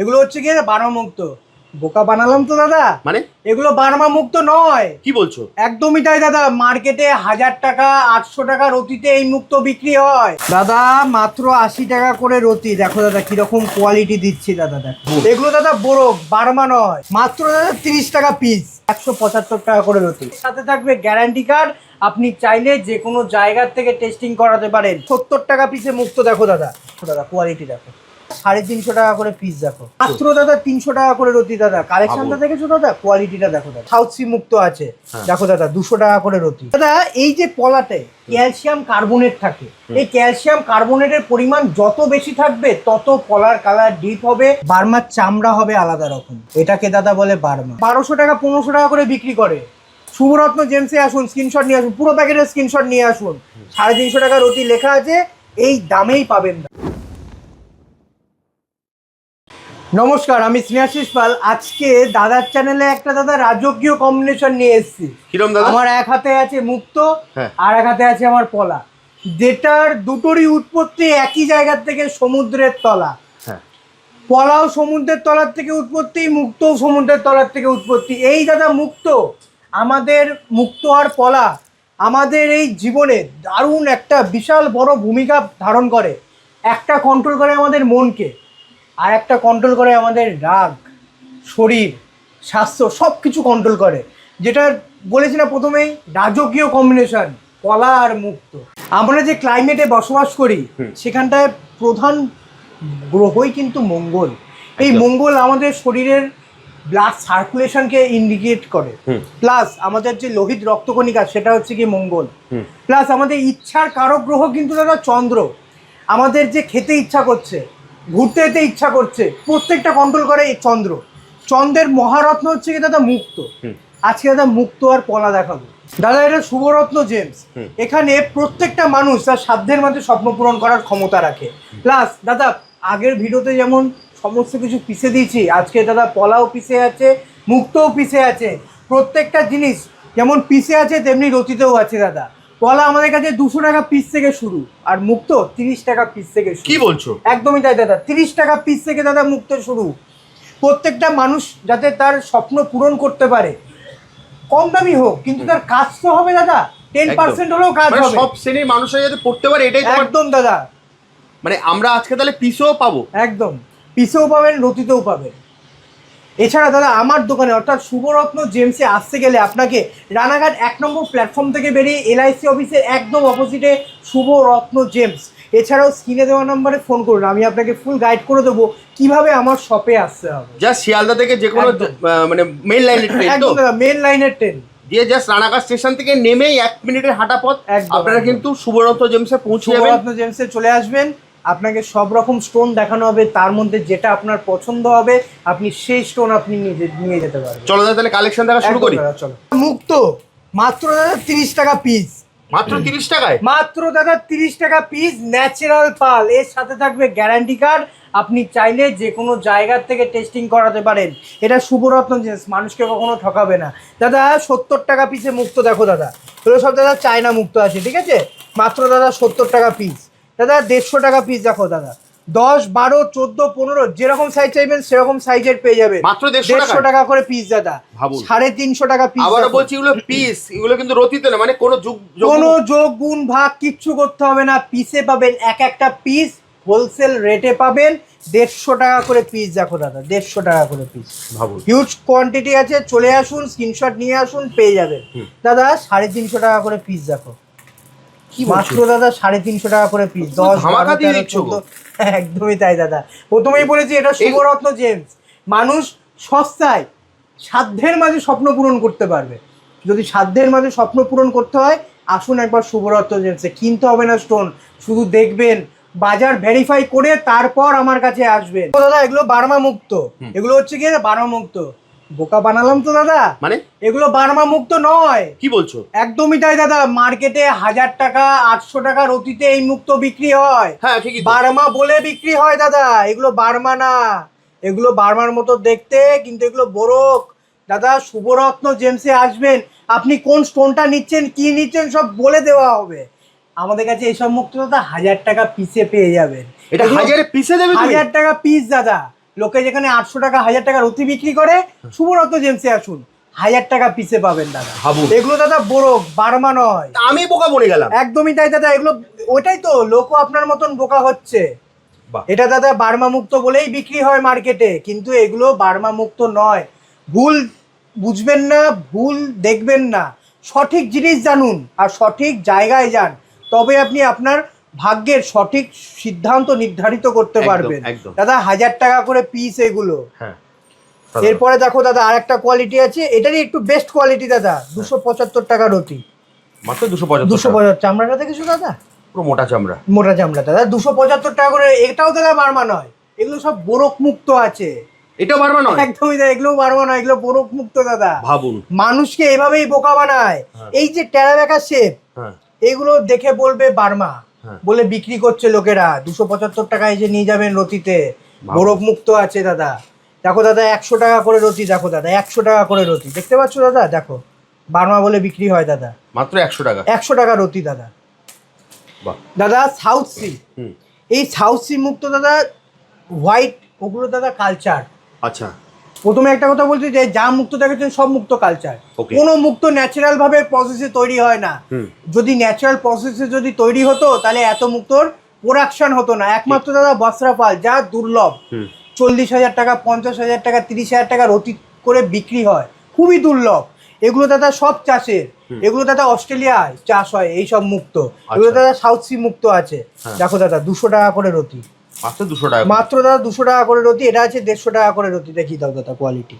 এগুলো হচ্ছে কি বার্মা মুক্ত। বোকা বানালাম তো দাদা। মানে? এগুলো বার্মা মুক্ত নয়। কি বলছো? একদমই তাই দাদা। মার্কেটে হাজার টাকা আটশো টাকা রতিতে এই মুক্ত বিক্রি হয়। দাদা মাত্র আশি টাকা করে রতি। দেখো দাদা কীরকম কোয়ালিটি দিচ্ছি দাদা দেখো। এগুলো দাদা বরফ বার্মা নয়। মাত্র দাদা তিরিশ টাকা পিস একশো পঁচাত্তর টাকা করে রতি। সাথে থাকবে গ্যারান্টি কার্ড আপনি চাইলে যে কোনো জায়গার থেকে টেস্টিং করাতে পারেন। সত্তর টাকা পিসে মুক্ত দেখো দাদা। দাদা কোয়ালিটি দেখো। সাড়ে তিনশো টাকা করে পিস দেখো। মাত্র দাদা তিনশো টাকা করে রতি দাদা। কালেকশনটা দেখেছ দাদা? কোয়ালিটিটা দেখো দাদা। সাউথ সি মুক্ত আছে। হ্যাঁ। দেখো দাদা দুশো টাকা করে রতি। দাদা এই যে পলাতে ক্যালসিয়াম কার্বনেট থাকে। এই ক্যালসিয়াম কার্বনেটের পরিমাণ যত বেশি থাকবে তত পলার কালার ডিপ হবে। বার্মার চামড়া হবে আলাদা রকম। এটাকে দাদা বলে বার্মা। বারোশো টাকা পনেরোশো টাকা করে বিক্রি করে। শুভরত্ন জেমসে আসুন স্ক্রিনশট নিয়ে আসুন। পুরো প্যাকেটের স্ক্রিনশট নিয়ে আসুন। সাড়ে তিনশো টাকা রতি লেখা আছে। এই দামেই পাবেন নমস্কার আমি স্নেহাশিস পাল। আজকে দাদার চ্যানেলে একটা দাদা রাজকীয় কম্বিনেশন নিয়ে এসেছি। কিরম দাদা? আমার এক হাতে আছে মুক্ত হ্যাঁ। আর এক হাতে আছে আমার পলা। যেটার দুটোরই উৎপত্তি একই জায়গার থেকে সমুদ্রের তলা। হ্যাঁ। পলাও সমুদ্রের তলার থেকে উৎপত্তি মুক্তও সমুদ্রের তলার থেকে উৎপত্তি। এই দাদা মুক্ত আমাদের মুক্ত আর পলা আমাদের এই জীবনে দারুণ একটা বিশাল বড় ভূমিকা ধারণ করে। একটা কন্ট্রোল করে আমাদের মনকে। আর একটা কন্ট্রোল করে আমাদের রাগ শরীর স্বাস্থ্য সব কিছু কন্ট্রোল করে। যেটা বলেছি না প্রথমেই রাজকীয় কম্বিনেশন কলা আর মুক্ত। আমরা যে ক্লাইমেটে বসবাস করি সেখানটায় প্রধান গ্রহই কিন্তু মঙ্গল। এই মঙ্গল আমাদের শরীরের ব্লাড সার্কুলেশনকে ইন্ডিকেট করে। প্লাস আমাদের যে লোহিত রক্তকণিকা সেটা হচ্ছে কি মঙ্গল। প্লাস আমাদের ইচ্ছার কারক গ্রহ কিন্তু দাদা চন্দ্র। আমাদের যে খেতে ইচ্ছা করছে ঘুরতে যেতে ইচ্ছা করছে। প্রত্যেকটা কন্ট্রোল করে এই চন্দ্র। চন্দ্রের মহারত্ন হচ্ছে কি দাদা মুক্ত। আজকে দাদা মুক্ত আর পলা দেখাবো। দাদা এটা শুভরত্ন জেমস। এখানে প্রত্যেকটা মানুষ তার সাধ্যের মধ্যে স্বপ্ন পূরণ করার ক্ষমতা রাখে। প্লাস দাদা আগের ভিডিওতে যেমন সমস্ত কিছু পিষে দিয়েছি আজকে দাদা পলাও পিষে আছে মুক্তও পিষে আছে। প্রত্যেকটা জিনিস যেমন পিষে আছে তেমনি রতিতেও আছে দাদা। পলা আমাদের কাছে দুশো টাকা পিস থেকে শুরু আর মুক্ত তিরিশ টাকা পিস থেকে কি বলছো? একদমই তাই দাদা তিরিশ টাকা পিস থেকে দাদা মুক্ত শুরু। প্রত্যেকটা মানুষ যাতে তার স্বপ্ন পূরণ করতে পারে কম দামি হোক কিন্তু তার কাজ তো হবে দাদা টেন পার্সেন্ট হলেও কাজ মানে হবে। সব শ্রেণির মানুষরা যাতে পড়তে পারে এটাই একদম দাদা। মানে আমরা আজকে তাহলে পিসও পাবো। একদম। পিসেও পাবেন রতিতেও পাবেন। এছাড়া দাদা আমার দোকানে অর্থাৎ শুভরত্ন জেমসে আসতে গেলে আপনাকে রানাঘাট এক নম্বর প্ল্যাটফর্ম থেকে বেরিয়ে এলআইসি অফিসের একদম অপোজিটে শুভরত্ন জেমস। এছাড়াও স্ক্রিনে দেওয়া নম্বরে ফোন করুন আমি আপনাকে ফুল গাইড করে দেবো কীভাবে আমার শপে আসতে হবে। জাস্ট শিয়ালদা থেকে যে কোনো মানে মেন লাইনের ট্রেন তো? মেন লাইনের ট্রেন দিয়ে জাস্ট রানাঘাট স্টেশন থেকে নেমেই এক মিনিটের হাঁটা পথ একদম, আপনারা কিন্তু শুভরত্ন জেমসে পৌঁছে যাবেন। শুভরত্ন জেমসে চলে আসবেন। আপনাকে সব রকম স্টোন দেখানো হবে তার মধ্যে যেটা আপনার পছন্দ হবে আপনি সেই স্টোন আপনি নিয়ে যে- নিয়ে যেতে পারবেন। চলো দাদা তাহলে কালেকশন দেখা শুরু করি। চলো। মুক্ত মাত্র দাদা তিরিশ টাকা পিস মাত্র তিরিশ টাকায়? মাত্র দাদা তিরিশ টাকা পিস ন্যাচারাল পাল এর সাথে থাকবে গ্যারান্টি কার্ড আপনি চাইলে যে কোনো জায়গার থেকে টেস্টিং করাতে পারেন। এটা শুভরত্ন জিনিস মানুষকে কখনো ঠকাবে না। দাদা সত্তর টাকা পিসে মুক্ত দেখো দাদা। এগুলো সব দাদা চায়না মুক্ত আছে ঠিক আছে? মাত্র দাদা সত্তর টাকা পিস দাদা দেড়শো টাকা পিস দেখো দাদা। দশ বারো চোদ্দ পনেরো যেরকম সাইজ চাইবেন সেরকম সাইজের পেয়ে যাবেন। মাত্র দেড়শো টাকা করে পিস দাদা। সাড়ে তিনশো টাকা পিস আবারও বলছি এগুলো পিস এগুলো কিন্তু রতিতে না মানে কোনো যুগ কোনো যোগ গুণ ভাগ কিচ্ছু করতে হবে না। পিসে পাবেন এক একটা পিস হোলসেল রেটে পাবেন। দেড়শো টাকা করে পিস দেখো দাদা দেড়শো টাকা করে পিস ভাবুন। হিউজ কোয়ান্টিটি আছে চলে আসুন স্ক্রিনশট নিয়ে আসুন পেয়ে যাবেন। দাদা সাড়ে তিনশো টাকা করে পিস দেখো? মাত্র দাদা সাড়ে তিনশো টাকা করে পিস দশ ধামাকা দিয়ে দিচ্ছ একদমই তাই দাদা। প্রথমেই বলেছি এটা শুভরত্ন জেমস মানুষ সস্তায় সাধ্যের মাঝে স্বপ্ন পূরণ করতে পারবে। যদি সাধ্যের মাঝে স্বপ্ন পূরণ করতে হয় আসুন একবার শুভরত্ন জেমসে কিনতে হবে না স্টোন শুধু দেখবেন বাজার ভেরিফাই করে তারপর আমার কাছে আসবেন। দাদা এগুলো বার্মা মুক্ত। এগুলো হচ্ছে কি বার্মা মুক্ত। বোকা বানালাম তো দাদা। মানে? এগুলো বার্মা মুক্ত নয়। কি বলছো? একদমই তাই দাদা। মার্কেটে হাজার টাকা আটশো টাকার অতীতে এই মুক্ত বিক্রি হয়। হ্যাঁ ঠিকই। বার্মা বলে বিক্রি হয় দাদা। এগুলো বার্মা না। এগুলো বার্মার মতো দেখতে কিন্তু এগুলো বরক দাদা শুভরত্ন জেমসে আসবেন। আপনি কোন স্টোনটা নিচ্ছেন কি নিচ্ছেন সব বলে দেওয়া হবে। আমাদের কাছে এইসব মুক্ত দাদা হাজার টাকা পিসে পেয়ে যাবেন। এটা হাজারে পিসে দেবে হাজার টাকা পিস দাদা। লোকে যেখানে আটশো টাকা হাজার টাকা রতি বিক্রি করে শুভরত্ন জেমসে আসুন। হাজার টাকা পিসে পাবেন দাদা। এগুলো দাদা বড় বার্মা নয়। আমি বোকা বনে গেলাম। একদমই তাই দাদা এগুলো ওইটাই তো লোকও আপনার মতন বোকা হচ্ছে। এটা দাদা বার্মা মুক্ত বলেই বিক্রি হয় মার্কেটে কিন্তু এগুলো বার্মা মুক্ত নয়। ভুল বুঝবেন না ভুল দেখবেন না। সঠিক জিনিস জানুন আর সঠিক জায়গায় যান। তবে আপনি আপনার ভাগ্যের সঠিক সিদ্ধান্ত নির্ধারিত করতে পারবেন। দাদা হাজার টাকা করে পিস এগুলো। হ্যাঁ। এরপরে দেখো দাদা আরেকটা কোয়ালিটি আছে। এটারই একটু বেস্ট কোয়ালিটি দাদা দুশো পঁচাত্তর টাকা রতি। মাত্র দুশো পঁচাত্তর দুশো পঁচাত্তর চামড়াটা দেখেছ দাদা? পুরো মোটা চামড়া। মোটা চামড়া দাদা দুশো পঁচাত্তর টাকা করে এটাও দাদা বার্মা নয়। এগুলো সব বোরক মুক্ত আছে। এটাও পারবে নয়? একদমই দাদা এগুলো বার্মা নয় এগুলো বোরক মুক্ত দাদা। ভাবুন। মানুষকে এভাবেই বোকা বানায়। হ্যাঁ। এই যে টেরাবেকা শেপ হ্যাঁ। এগুলো দেখে বলবে বার্মা। বলে বিক্রি করছে লোকেরা। দুশো পঁচাত্তর টাকায় যে নিয়ে যাবেন রতিতে। বোরক মুক্ত আছে দাদা। দেখো দাদা একশো টাকা করে রতি দেখো দাদা একশো টাকা করে রতি। দেখতে পাচ্ছ দাদা? দেখো বার্মা বলে বিক্রি হয় দাদা। মাত্র একশো টাকা। একশো টাকা রতি দাদা। দাদা সাউথ সি হুম। এই সাউথ সি মুক্ত দাদা হোয়াইট ওগুলো দাদা কালচার আচ্ছা। প্রথমে একটা কথা বলছি যে যা মুক্ত দেখেছেন সব মুক্ত কালচার কোনো মুক্ত ন্যাচারাল ভাবে প্রসেসে তৈরি হয় না। যদি ন্যাচারাল প্রসেসে যদি তৈরি হতো তাহলে এত মুক্তর প্রোডাকশন হতো না। একমাত্র দাদা বস্ত্রা পাল যা দুর্লভ। চল্লিশ হাজার টাকা পঞ্চাশ হাজার টাকা তিরিশ হাজার টাকা রতি করে বিক্রি হয়। খুবই দুর্লভ। এগুলো দাদা সব চাষের। এগুলো দাদা অস্ট্রেলিয়ায় চাষ হয় এই সব মুক্ত। এগুলো আচ্ছা। দাদা সাউথ সি মুক্ত আছে। হ্যাঁ। দেখো দাদা দুশো টাকা করে রতি মাত্র দুশো টাকা মাত্র দাদা দুশো টাকা করে রতি এটা আছে দেড়শো টাকা করে রতি দেখি দাও দাদা কোয়ালিটি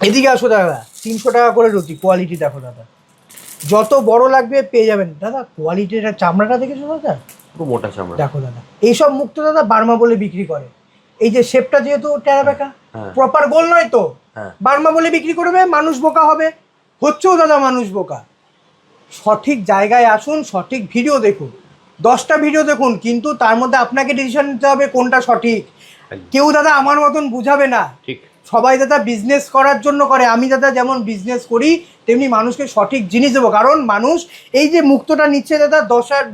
এদিকে আসো দাদা তিনশো টাকা করে রুটি কোয়ালিটি দেখো দাদা। যত বড় লাগবে পেয়ে যাবেন। দাদা কোয়ালিটিটা চামড়াটা দেখেছ দাদা? পুরো মোটা চামড়া। দেখো দাদা এইসব মুক্ত দাদা বার্মা বলে বিক্রি করে। এই যে শেপটা যেহেতু টেরাবেকা হ্যাঁ। প্রপার গোল নয় তো? হ্যাঁ। বার্মা বলে বিক্রি করবে মানুষ বোকা হবে। হচ্ছেও দাদা মানুষ বোকা। সঠিক জায়গায় আসুন সঠিক ভিডিও দেখুন। দশটা ভিডিও দেখুন কিন্তু তার মধ্যে আপনাকে ডিসিশন নিতে হবে কোনটা সঠিক। কেউ দাদা আমার মতন বুঝাবে না। ঠিক। সবাই দাদা বিজনেস করার জন্য করে আমি দাদা যেমন বিজনেস করি তেমনি মানুষকে সঠিক জিনিস দেবো। কারণ মানুষ এই যে মুক্তটা নিচ্ছে দাদা দশ হাজার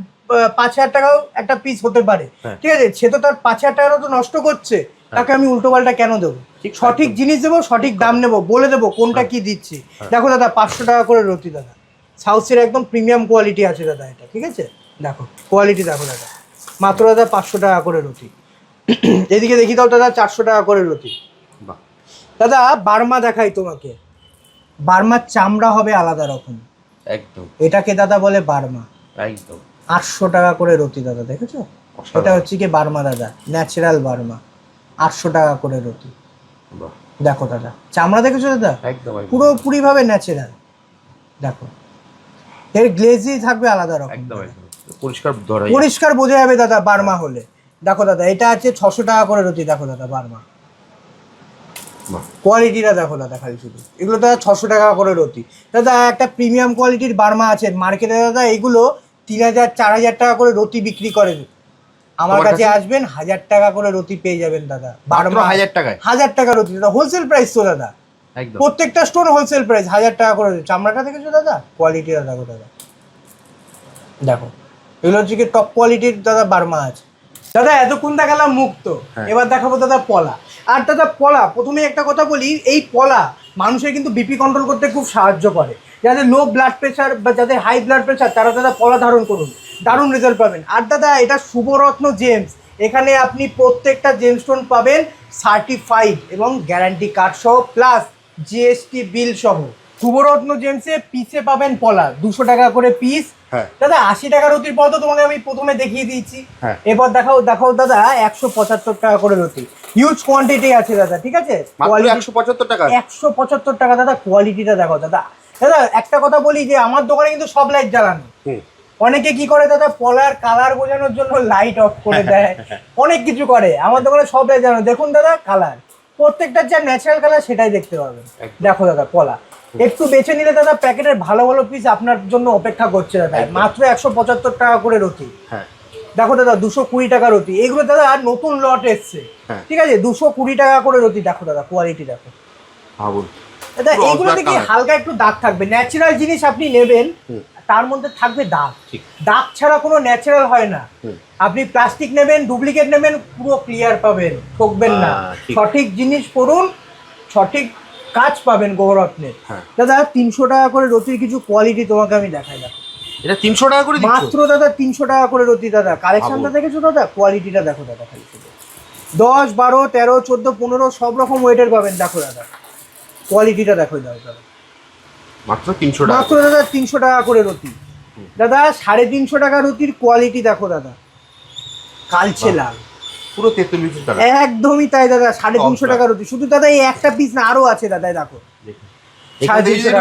পাঁচ হাজার টাকাও একটা পিস হতে পারে। হ্যাঁ। ঠিক আছে? সে তো তার পাঁচ হাজার টাকাটা তো নষ্ট করছে। তাকে আমি উল্টো পাল্টা কেন দেবো? ঠিক, সঠিক জিনিস দেবো সঠিক দাম নেব বলে দেবো কোনটা কি দিচ্ছি। হ্যাঁ। দেখো দাদা পাঁচশো টাকা করে রতি দাদা। সাউথের একদম প্রিমিয়াম কোয়ালিটি আছে দাদা এটা ঠিক আছে? দেখো কোয়ালিটি দেখো দাদা। মাত্র দাদা পাঁচশো টাকা করে রতি এদিকে দেখি দাও দাদা চারশো টাকা করে বাহ। দাদা বার্মা দেখাই তোমাকে। বার্মার চামড়া হবে আলাদা রকম। একদম। এটাকে দাদা বলে বার্মা। একদম। আটশো টাকা করে রতি দাদা দেখেছ? এটা হচ্ছে কি বার্মা দাদা ন্যাচারাল বার্মা। আটশো টাকা করে রতি দেখো দাদা চামড়া দেখেছ দাদা? একদম একদম। পুরোপুরিভাবে ন্যাচারাল দেখো। এর গ্লেজই থাকবে আলাদা রকম। একদম। পরিষ্কার ধরা পরিষ্কার বোঝা যাবে দাদা বার্মা হলে। দেখো দাদা এটা আছে ছশো টাকা করে রতি দেখো দাদা বার্মা। কোয়ালিটিটা দেখো দাদা খালি শুধু। এগুলো দাদা ছশো টাকা করে রতি। দাদা একটা প্রিমিয়াম কোয়ালিটির বার্মা আছে মার্কেটে দাদা এগুলো তিন হাজার চার হাজার টাকা করে রতি বিক্রি করে। আমার কাছে কাছে? আসবেন হাজার টাকা করে রতি পেয়ে যাবেন দাদা। বার্মা হাজার টাকায়? হাজার টাকা রতি দাদা। হোলসেল প্রাইস তো দাদা। প্রত্যেকটা স্টোর হোলসেল প্রাইস হাজার টাকা করে চামড়াটা দেখেছ দাদা? কোয়ালিটিটা দেখো দাদা। দেখো। এগুলো হচ্ছে কি টপ কোয়ালিটির দাদা বার্মা আছে। দাদা এতক্ষণ দেখালাম মুক্ত। হ্যাঁ। এবার দেখাবো দাদা পলা। আর দাদা পলা প্রথমে একটা কথা বলি এই পলা মানুষের কিন্তু বিপি কন্ট্রোল করতে খুব সাহায্য করে। যাদের লো ব্লাড প্রেশার বা যাদের হাই ব্লাড প্রেশার তারা দাদা পলা ধারণ করুন। দারুণ রেজাল্ট পাবেন। আর দাদা এটা শুভরত্ন জেমস এখানে আপনি প্রত্যেকটা জেমস্টোন পাবেন সার্টিফাইড এবং গ্যারান্টি কার্ড সহ প্লাস জিএসটি বিল সহ। শুভরত্ন জেমসে পিসে পাবেন পলা দুশো টাকা করে পিস হ্যাঁ। দাদা আশি টাকার রতির পর তো তোমাকে আমি প্রথমে দেখিয়ে দিয়েছি। হ্যাঁ। এবার দেখাও দেখাও দাদা একশো পঁচাত্তর টাকা করে রতি। হিউজ কোয়ান্টিটি আছে দাদা ঠিক আছে? একশো পঁচাত্তর টাকা? একশো পঁচাত্তর টাকা দাদা কোয়ালিটিটা দেখো দাদা। দাদা একটা কথা বলি যে আমার দোকানে কিন্তু সব লাইট জ্বালানো। অনেকে কি করে দাদা পলার কালার বোঝানোর জন্য লাইট অফ করে দেয়। অনেক কিছু করে। আমার দোকানে সব লাইট জ্বালানো। দেখুন দাদা কালার প্রত্যেকটার যা ন্যাচারাল কালার সেটাই দেখতে পাবেন। দেখো দাদা পলা। একটু বেছে নিলে দাদা প্যাকেটের ভালো ভালো পিস আপনার জন্য অপেক্ষা করছে দাদা। মাত্র একশো পঁচাত্তর টাকা করে রতি হ্যাঁ। দেখো দাদা দুশো কুড়ি টাকা রতি এগুলো দাদা আর নতুন লট এসছে। হ্যাঁ। ঠিক আছে? দুশো কুড়ি টাকা করে রতি দেখো দাদা কোয়ালিটি দেখো। ভাবুন দাদা পুরো এইগুলোতে কি হালকা একটু দাগ থাকবে? ন্যাচারাল জিনিস আপনি নেবেন তার মধ্যে থাকবে দাগ। দাগ ছাড়া কোনো ন্যাচারাল হয় না। আপনি প্লাস্টিক নেবেন ডুপ্লিকেট নেবেন পুরো ক্লিয়ার পাবেন ঠকবেন না। সঠিক জিনিস করুন সঠিক কাজ পাবেন গৌরত্নের হ্যাঁ। দাদা তিনশো টাকা করে রতির কিছু কোয়ালিটি তোমাকে আমি দেখাই দেখো। এটা তিনশো টাকা করে মাত্র দাদা তিনশো টাকা করে রতি দাদা। কালেকশনটা দেখেছ দাদা? কোয়ালিটিটা দেখো দাদা খালি। দশ বারো তেরো চোদ্দ পনেরো সব রকম ওয়েটের পাবেন দেখো দাদা। কোয়ালিটিটা দেখো দাদা। দাদা মাত্র তিনশো টাকা মাত্র দাদা তিনশো টাকা করে রতি। দাদা সাড়ে তিনশো টাকা রতির কোয়ালিটি দেখো দাদা। কালচে লাল। পুরো তেতুল্লিশ টাকা একদমই তাই দাদা সাড়ে তিনশো টাকা রতি শুধু দাদা এই একটা পিস না আরও আছে দাদা দেখো।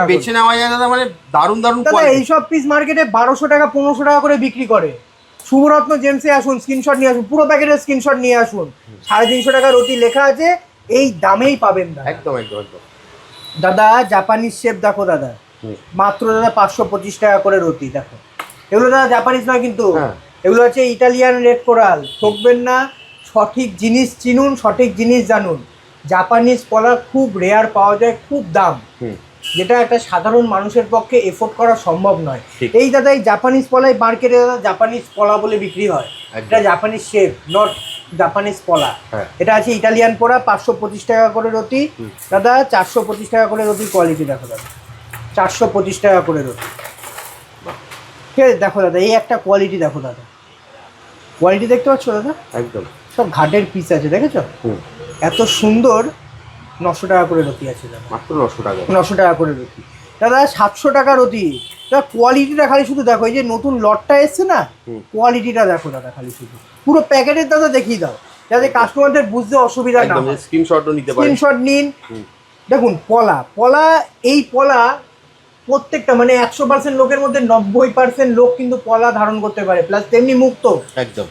বেছে নেওয়া যায় দাদা মানে দারুণ দারুণ দাদা এইসব পিস মার্কেটে বারোশো টাকা পনেরোশো টাকা করে বিক্রি করে। শুভরত্ন জেমসে আসুন স্ক্রিনশট নিয়ে আসুন পুরো প্যাকেটের স্ক্রিনশট নিয়ে আসুন। সাড়ে তিনশো টাকা রতি লেখা আছে এই দামেই পাবেন দাদা। একদম একদম একদম। দাদা জাপানিজ শেপ দেখো দাদা। মাত্র দাদা পাঁচশো পঁচিশ টাকা করে রতি দেখো। এগুলো দাদা জাপানিজ নয় কিন্তু। হ্যাঁ। এগুলো হচ্ছে ইটালিয়ান রেড কোরাল ঠকবেন না সঠিক জিনিস চিনুন সঠিক জিনিস জানুন। জাপানিজ কলা খুব রেয়ার পাওয়া যায় খুব দাম। যেটা একটা সাধারণ মানুষের পক্ষে এফোর্ড করা সম্ভব নয়। এই দাদা এই জাপানিজ পলাই মার্কেটে দাদা জাপানিজ পলা বলে বিক্রি হয়। এটা জাপানিজ শেপ নট জাপানিজ পলা। হ্যাঁ। এটা আছে ইটালিয়ান পোড়া পাঁচশো পঁচিশ টাকা করে রতি। দাদা চারশো পঁচিশ টাকা করে রতির কোয়ালিটি দেখো দাদা। চারশো পঁচিশ টাকা করে রতি। ঠিক আছে দেখো দাদা এই একটা কোয়ালিটি দেখো দাদা। কোয়ালিটি দেখতে পাচ্ছ দাদা? একদম। সব ঘাটের পিস আছে দেখেছ? এত সুন্দর নশো টাকা করে রতি আছে মাত্র নশো টাকা। নশো টাকা করে রতি। দাদা সাতশো টাকা রতি। দাদা কোয়ালিটিটা খালি শুধু দেখো এই যে নতুন লটটা এসছে না কোয়ালিটিটা দেখো দাদা খালি শুধু। পুরো প্যাকেটের দাদা দেখিয়ে দাও। যাতে কাস্টমারদের বুঝতে অসুবিধা না স্ক্রিনশটও নিতে পারেন স্ক্রিনশট নিন। দেখুন পলা। পলা এই পলা প্রত্যেকটা মানে একশো পার্সেন্ট লোকের মধ্যে নব্বই পার্সেন্ট লোক কিন্তু পলা ধারণ করতে পারে। প্লাস তেমনি মুক্ত। একদম।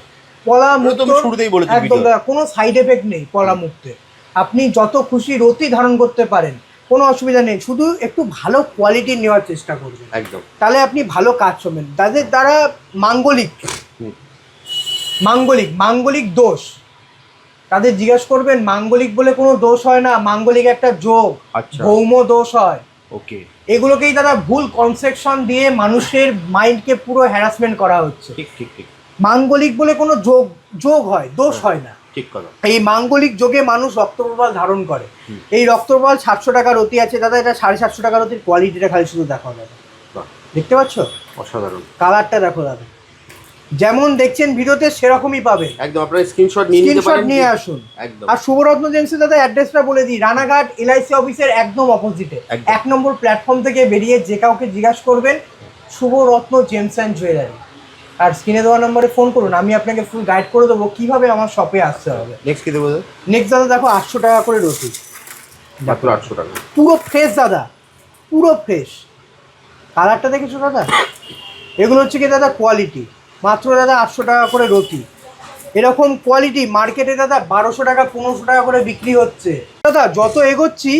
পলা মুক্ত তো শুরুতেই বলেছি একদম কোনো সাইড এফেক্ট নেই পলা মুক্তে আপনি যত খুশি রতি ধারণ করতে পারেন কোনো অসুবিধা নেই। শুধু একটু ভালো কোয়ালিটি নেওয়ার চেষ্টা করবেন। একদম। তাহলে আপনি ভালো কাজ করবেন তাদের দ্বারা মাঙ্গলিক মাঙ্গলিক মাঙ্গলিক দোষ। তাদের জিজ্ঞাসা করবেন মাঙ্গলিক বলে কোনো দোষ হয় না মাঙ্গলিক একটা যোগ আচ্ছা। ভৌম দোষ হয়। ওকে। এগুলোকেই দাদা ভুল কনসেপশন দিয়ে মানুষের মাইন্ডকে পুরো হ্যারাসমেন্ট করা হচ্ছে। ঠিক ঠিক ঠিক। মাঙ্গলিক বলে কোনো যোগ যোগ হয় দোষ হয় না। ঠিক কথা। এই মাঙ্গলিক যোগে মানুষ রক্তপ্রবাল ধারণ করে। এই রক্তপ্রবাল সাতশো টাকার অতি আছে দাদা এটা সাড়ে সাতশো টাকার অতির কোয়ালিটিটা খালি শুধু দেখো দাদা। দেখতে পাচ্ছ? অসাধারণ। কালারটা দেখো দাদা। যেমন দেখছেন ভিডিওতে সেরকমই পাবে একদম আপনারা স্ক্রিনশট নিয়ে নিতে স্ক্রিনশট পারেন। নিয়ে আসুন। একদম। আর শুভরত্ন জেমসের দাদা অ্যাড্রেসটা বলে দিই। রানাঘাট এলআইসি অফিসের একদম অপোজিটে এক নম্বর প্ল্যাটফর্ম থেকে বেরিয়ে যে কাউকে জিজ্ঞাসা করবেন শুভরত্ন জেমস অ্যান্ড জুয়েলারি আর স্ক্রিনে দেওয়া নম্বরে ফোন করুন আমি আপনাকে ফুল গাইড করে দেবো কীভাবে আমার শপে আসতে হবে। নেক্সট কি দেবো নেক্সট দাদা দেখো আটশো টাকা করে রসিদ মাত্র আটশো টাকা। পুরো ফ্রেশ দাদা পুরো ফ্রেশ কালারটা দেখেছ দাদা? এগুলো হচ্ছে কি দাদা কোয়ালিটি মাত্র দাদা আটশো টাকা করে রতি এরকম কোয়ালিটি মার্কেটে দাদা বারোশো টাকা পনেরোশো টাকা করে বিক্রি হচ্ছে। দাদা যত এগোচ্ছি।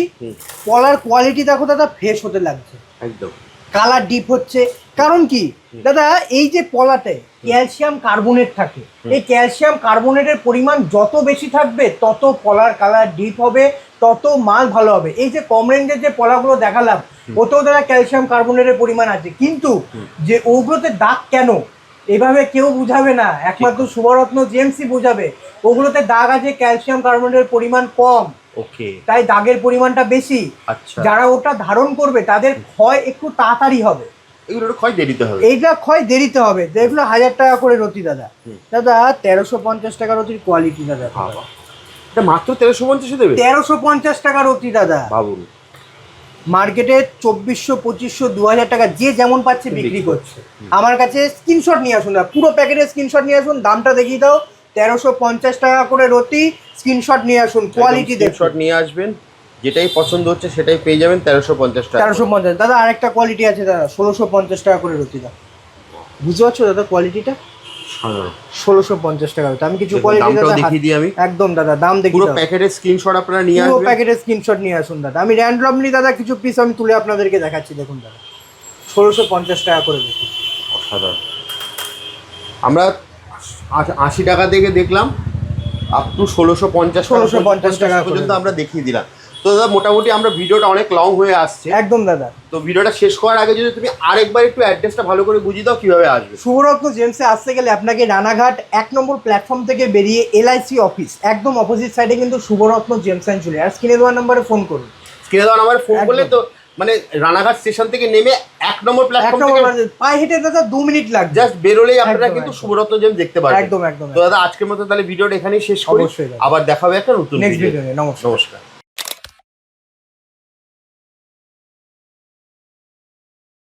পলার কোয়ালিটি দেখো দাদা ফ্রেশ হতে লাগছে। একদম। কালার ডিপ হচ্ছে। কারণ কি? দাদা এই যে পলাতে ক্যালসিয়াম কার্বনেট থাকে। এই ক্যালসিয়াম কার্বনেটের পরিমাণ যত বেশি থাকবে তত পলার কালার ডিপ হবে তত মাল ভালো হবে। এই যে কম রেঞ্জের যে পলাগুলো দেখালাম ওতেও দাদা ক্যালসিয়াম কার্বনেটের পরিমাণ আছে। কিন্তু যে ওগুলোতে দাগ কেন? এভাবে কেউ বুঝাবে না। একমাত্র শুভরত্ন জেমসি বুঝাবে ওগুলোতে দাগ আছে ক্যালসিয়াম কার্বনেটের পরিমাণ কম। ওকে তাই দাগের পরিমাণটা বেশি। আচ্ছা। যারা ওটা ধারণ করবে তাদের ক্ষয় একটু তাড়াতাড়ি হবে। এগুলো ক্ষয় দেরিতে হবে। এইটা ক্ষয় দেরিতে হবে। দেখল হাজার টাকা করে রতি দাদা। দাদা তেরোশো পঞ্চাশ টাকা রতির কোয়ালিটি দাদা। এটা মাত্র তেরোশো পঞ্চাশে দেবে? তেরোশো পঞ্চাশ টাকা রতি দাদা। ভাবুন মার্কেটে চব্বিশশো পঁচিশশো দু হাজার টাকা যে যেমন পাচ্ছে বিক্রি বিক্রি করছে। আমার কাছে স্ক্রিনশট নিয়ে আসুন না পুরো প্যাকেটের স্ক্রিনশট নিয়ে আসুন দামটা দেখিয়ে দাও। তেরোশো পঞ্চাশ টাকা করে রতি স্ক্রিনশট নিয়ে আসুন কোয়ালিটি দেখুন। শট নিয়ে আসবেন। যেটাই পছন্দ হচ্ছে সেটাই পেয়ে যাবেন তেরোশো পঞ্চাশ টাকা তেরোশো পঞ্চাশ। দাদা আরেকটা কোয়ালিটি আছে দাদা ষোলোশো পঞ্চাশ টাকা করে রতি দাদা। বুঝতে পারছ দাদা কোয়ালিটিটা ষোলোশো পঞ্চাশ টাকা আমি কিছু কোয়ালিটি দেখিয়ে দিই আমি। একদম দাদা দাম দেখি পুরো প্যাকেটের স্ক্রিনশট আপনারা নিয়ে পুরো আসবেন। প্যাকেটের স্ক্রিনশট নিয়ে আসুন দাদা। আমি র্যান্ডমলি দাদা কিছু পিস আমি তুলে আপনাদেরকে দেখাচ্ছি দেখুন দাদা। ষোলোশো পঞ্চাশ টাকা করে দেখুন। অসাধারণ। আমরা আশ- টাকা থেকে দেখলাম আপ টু ষোলোশো পঞ্চাশ 1650 টাকা করে। পর্যন্ত আমরা দেখিয়ে দিলাম। তো দাদা মোটামুটি আমরা ভিডিওটা অনেক লং হয়ে আসছে। একদম দাদা। তো ভিডিওটা শেষ করার আগে যদি তুমি আরেকবার একটু অ্যাড্রেসটা ভালো করে বুঝিয়ে দাও কীভাবে আসবে? শুভরত্ন জেমসে আসতে গেলে আপনাকে রানাঘাট এক নম্বর প্ল্যাটফর্ম থেকে বেরিয়ে এলআইসি অফিস একদম অপোজিট সাইডে কিন্তু শুভরত্ন জেমস অ্যান্ড জুয়েলারি আর স্ক্রিনে দেওয়ার নাম্বারে ফোন করুন। স্ক্রিনে দেওয়া নাম্বারে ফোন করলে তো মানে রানাঘাট স্টেশন থেকে নেমে এক নম্বর প্ল্যাটফর্ম থেকে পায়ে হেঁটে দাদা দু মিনিট লাগবে। জাস্ট বেরোলেই আপনারা কিন্তু শুভরত্ন সুব্রত জেম দেখতে পারবেন। একদম একদম তো দাদা আজকের মতো তাহলে ভিডিওটা এখানেই শেষ করি। অবশ্যই। আবার দেখা হবে একটা নতুন নেক্সট ভিডিও নমস্কার।